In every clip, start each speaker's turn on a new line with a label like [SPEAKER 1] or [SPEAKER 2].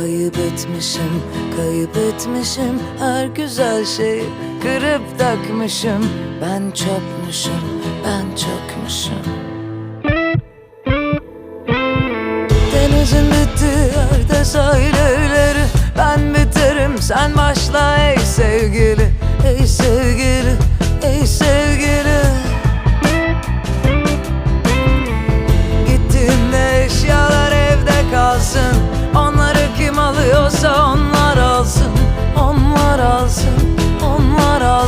[SPEAKER 1] Ayıp etmişim, kayıp etmişim. Her güzel şeyi kırıp takmışım. Ben çöpmüşüm, ben çökmüşüm. Denizin bitti yerde sahil evleri. Ben biterim sen başla ey sevgili.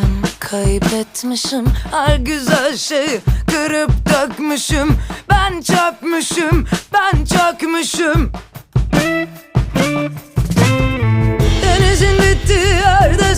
[SPEAKER 1] Sanırım kaybetmişim. Her güzel şeyi Kırıp dökmüşüm. Ben çöpmüşüm Ben çökmüşüm. Denizin bittiği yerde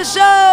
[SPEAKER 1] igreja.